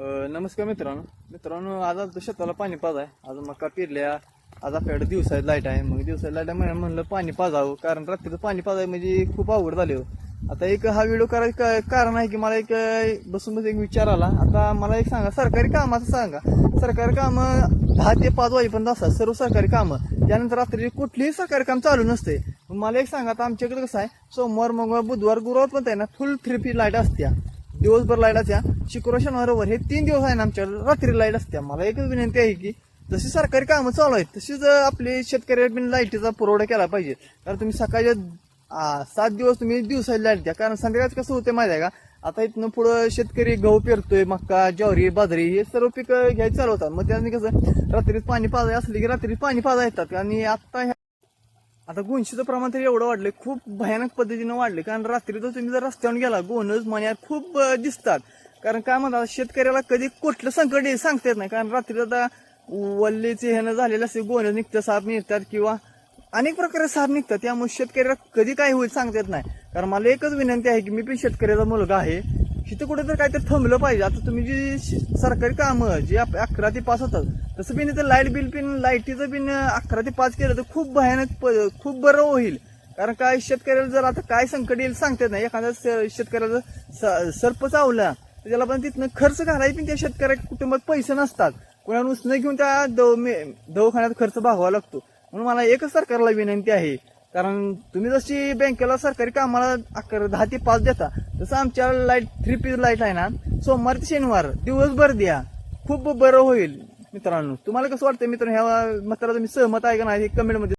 नमस्कार मित्रांनो. मित्रांनो आज आज शेताला पाणी पाजाय. आज मका पेरल्या. आज आपल्याकडे दिवसाची लाइट आहे. मग दिवसाची लाइट आहे म्हणलं पाणी पाजावं. कारण रात्रीचं पाणी पाजाय म्हणजे खूप अवघड झाली हो. आता एक हा व्हिडिओ करायचं का- कारण आहे की मला एक बसून बस एक विचार आला. आता मला एक सांगा. सरकारी कामाचं सांगा. सरकारी कामं दहा ते पाच वाजेपर्यंत असतात. सर्व सरकारी कामं. त्यानंतर रात्री कुठलीही सरकारी काम चालू नसते. मला एक सांगा. आता आमच्याकडे कसं आहे? सोमवार मंगळवार बुधवार गुरुवार पण आहे ना. फुल थ्री पी लाइट असत्या. दिवसभर लाइट असत्या. शुक्रवार शनिवार हे तीन दिवस आहे ना आमच्याकडे रात्री लाइट असत्या. मला एकच विनंती आहे की जशी सरकारी कामं चालू आहेत तशीच आपले शेतकरी लाईटीचा पुरवठा केला पाहिजे. कारण तुम्ही सकाळच्या सात दिवस तुम्ही दिवसाची लाइट द्या. कारण संध्याकाळचं कसं होते माहिती आहे का? आता इथनं पुढं शेतकरी गहू पेरतोय मक्का ज्वारी बाजरी हे सर्व पिकं घ्यायला चालवतात मग त्याने कसं रात्रीच पाणी पाजाय असले की रात्री पाणी पाजा येतात. आणि आता ह्या आता गोंशीचं प्रमाण तरी एवढं वाढलंय खूप भयानक पद्धतीनं वाढले कारण रात्री तर तुम्ही जर रस्त्यावर गेला गोनज मण्यात खूप दिसतात. कारण काय म्हणतात शेतकऱ्याला कधी कुठलं संकट सांगता येत नाही. कारण रात्री आता वल्लीचे ह्यानं झालेलं असते गोनज निघतं साप निघतात किंवा अनेक प्रकारे साप निघतात. त्यामुळे शेतकऱ्याला कधी काय होईल सांगता येत नाही. कारण मला एकच विनंती आहे की मी पण शेतकऱ्याचा मुलगा आहे. तिथं कुठेतरी काहीतरी थांबलं पाहिजे. आता तुम्ही जी श- सरकारी कामं जी आप- अकरा ते पाच होतात तसं बिन इथं लाइट बिल पिन लाईटीचं बिन अकरा ते पाच केलं तर खूप भयानक प- खूप बरं होईल. कारण काय शेतकऱ्याला जर आता काय संकट येईल सांगता येत नाही. एखादा शेतकऱ्याला स- सर्प चावला तर त्याला पण तिथनं खर्च घालायचं पण त्या शेतकऱ्या कुटुंबात पैसे नसतात. कोणाला उसनं घेऊन त्या दव मे- दवाखान्यात खर्च भागवा लागतो. म्हणून मला एकच सरकारला विनंती आहे कारण तुम्ही जशी बँकेला सरकारी कामाला अकरा दहा ते पाच देता तसं आमच्या लाइट थ्री पी लाइट आहे ना सोमवार ते शनिवार दिवसभर द्या. खूप बरं होईल मित्रांनो. तुम्हाला कसं वाटतं मित्र ह्या मताला तुम्ही सहमत आहे का नाही हे कमेंटमध्ये?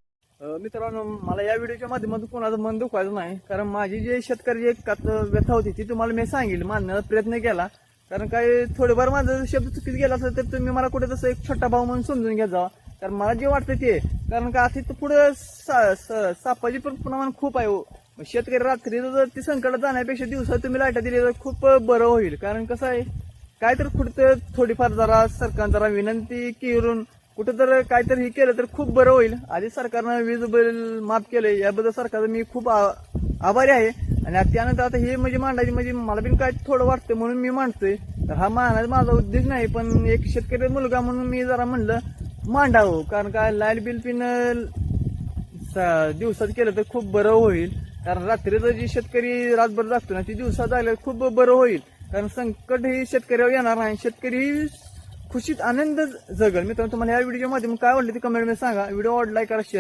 मित्रांनो मला या व्हिडिओच्या माध्यमातून कोणाचं मन दुखवायचं नाही कारण माझी जे शेतकरी एक कात व्यथा होती ती तुम्हाला मी सांगेल मानण्याचा प्रयत्न केला. कारण काय थोडेफार माझं शब्द चुकीत गेला असेल तर तुम्ही मला कुठे तसं एक छोटा भाऊ म्हणून समजून घ्या जावा कारण मला जे वाटतं ते कारण का आता इथं पुढे सापाची पण प्रमाण खूप आहे हो. शेतकरी रात्री जर ती संकटात जाण्यापेक्षा दिवसा तुम्ही लाईटा दिली तर खूप बरं होईल. कारण कसं आहे काय तर कुठं थोडीफार जरा सरकार जरा विनंती करून कुठं तर काहीतरी हे केलं तर खूप बरं होईल. आधी सरकारनं वीज बिल माफ केलं याबद्दल सरकारचं मी खूप आ- आभारी आहे. आणि त्यानंतर आता हे म्हणजे मांडायची म्हणजे मला पण काय थोडं वाटतं म्हणून मी मांडतोय. तर हा मांडायचा माझा उद्देश नाही पण एक शेतकरी मुलगा म्हणून मी जरा म्हणलं मांडावं कारण काय लाइट बिल पिन दिवसात केलं तर खूप बरं होईल. कारण रात्रीचं जी शेतकरी रातभर जागतो ना ती दिवसात जायला खूप बरं होईल. कारण संकट ही शेतकऱ्यावर येणार नाही. शेतकरी खुशीत आनंद जगल. मित्रांनो तुम्हाला या व्हिडिओच्या माध्यमातून काय वाटलं ते कमेंटमध्ये सांगा. व्हिडिओ आवडलाय करा शेअर